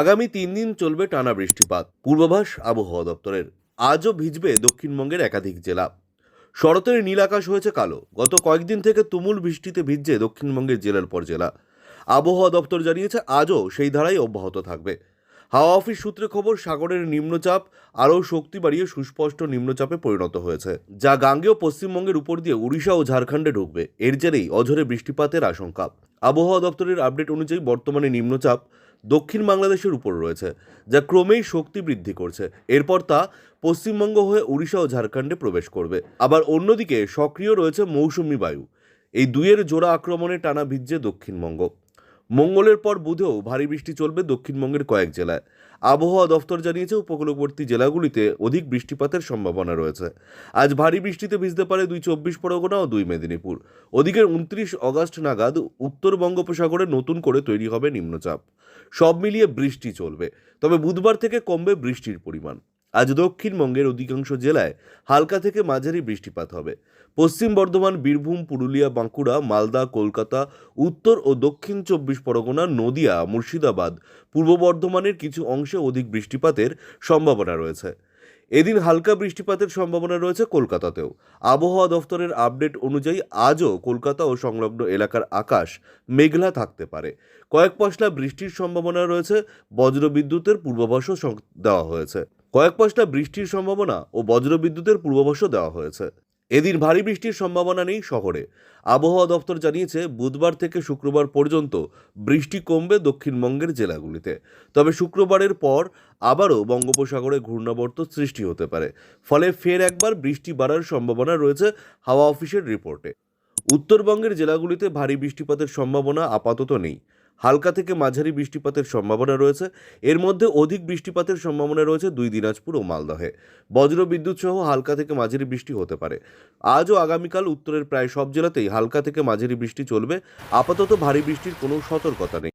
আগামী তিন দিন চলবে টানা বৃষ্টিপাত। পূর্বাভাস আবহাওয়া দপ্তরের। আজও ভিজবে দক্ষিণবঙ্গের একাধিক জেলা। শরতের নীল আকাশ হয়েছে কালো। গত কয়েকদিন থেকে তুমুল বৃষ্টিতে ভিজছে দক্ষিণবঙ্গের জেলার পর জেলা। আবহাওয়া দপ্তর জানিয়েছে, আজও সেই ধারাই অব্যাহত থাকবে। হাওয়া অফিস সূত্রে খবর, সাগরের নিম্নচাপ আরও শক্তি বাড়িয়ে সুস্পষ্ট নিম্নচাপে পরিণত হয়েছে, যা গাঙ্গেয় পশ্চিমবঙ্গের উপর দিয়ে উড়িষ্যা ও ঝাড়খণ্ডে ঢুকবে। এর জেরেই অঝরে বৃষ্টিপাতের আশঙ্কা। আবহাওয়া দপ্তরের আপডেট অনুযায়ী বর্তমানে নিম্নচাপ দক্ষিণ বাংলাদেশের উপর রয়েছে, যা ক্রমেই শক্তি বৃদ্ধি করছে। এরপর তা পশ্চিমবঙ্গ হয়ে উড়িষ্যা ও ঝাড়খণ্ডে প্রবেশ করবে। আবার অন্যদিকে সক্রিয় রয়েছে মৌসুমি বায়ু। এই দুইয়ের জোড়া আক্রমণে টানা ভিজছে দক্ষিণবঙ্গ। মঙ্গলের পর বুধেও ভারী বৃষ্টি চলবে দক্ষিণবঙ্গের কয়েক জেলায়। আবহাওয়া দফতর জানিয়েছে, উপকূলবর্তী জেলাগুলিতে অধিক বৃষ্টিপাতের সম্ভাবনা রয়েছে। আজ ভারী বৃষ্টিতে ভিজতে পারে দুই চব্বিশ পরগনা ও দুই মেদিনীপুর। ওদিকের উনত্রিশ অগস্ট নাগাদ উত্তর বঙ্গোপসাগরে নতুন করে তৈরি হবে নিম্নচাপ। সব মিলিয়ে বৃষ্টি চলবে। তবে বুধবার থেকে কমবে বৃষ্টির পরিমাণ। আজ দক্ষিণবঙ্গের অধিকাংশ জেলায় হালকা থেকে মাঝারি বৃষ্টিপাত হবে। পশ্চিম বর্ধমান, বীরভূম, পুরুলিয়া, বাঁকুড়া, মালদা, কলকাতা, উত্তর ও দক্ষিণ চব্বিশ পরগনা, নদিয়া, মুর্শিদাবাদ, পূর্ব বর্ধমানের কিছু অংশে অধিক বৃষ্টিপাতের সম্ভাবনা রয়েছে। এদিন হালকা বৃষ্টিপাতের সম্ভাবনা রয়েছে কলকাতাতেও। আবহাওয়া দফতরের আপডেট অনুযায়ী আজও কলকাতা ও সংলগ্ন এলাকার আকাশ মেঘলা থাকতে পারে। কয়েক পশলা বৃষ্টির সম্ভাবনা রয়েছে, বজ্রবিদ্যুতের পূর্বাভাসও দেওয়া হয়েছে। কয়েক পশলা বৃষ্টির সম্ভাবনা ও বজ্রবিদ্যুতের পূর্বাভাসও দেওয়া হয়েছে। এদিন ভারী বৃষ্টির সম্ভাবনা নেই শহরে। আবহাওয়া দপ্তর জানিয়েছে, বুধবার থেকে শুক্রবার পর্যন্ত বৃষ্টি কমবে দক্ষিণবঙ্গের জেলাগুলিতে। তবে শুক্রবারের পর আবারও বঙ্গোপসাগরে ঘূর্ণাবর্ত সৃষ্টি হতে পারে। ফলে ফের একবার বৃষ্টি বাড়ার সম্ভাবনা রয়েছে হাওয়া অফিসের রিপোর্টে। উত্তরবঙ্গের জেলাগুলিতে ভারী বৃষ্টিপাতের সম্ভাবনা আপাতত নেই। হালকা থেকে মাঝারি বৃষ্টিপাতের সম্ভাবনা রয়েছে। এর মধ্যে অধিক বৃষ্টিপাতের সম্ভাবনা রয়েছে দুই দিনাজপুর ও মালদহে। বজ্র বিদ্যুৎ সহ হালকা থেকে মাঝারি বৃষ্টি হতে পারে। আজ ও আগামীকাল উত্তরের প্রায় সব জেলাতেই হালকা থেকে মাঝারি বৃষ্টি চলবে। আপাতত ভারী বৃষ্টির কোনো সতর্কতা নেই।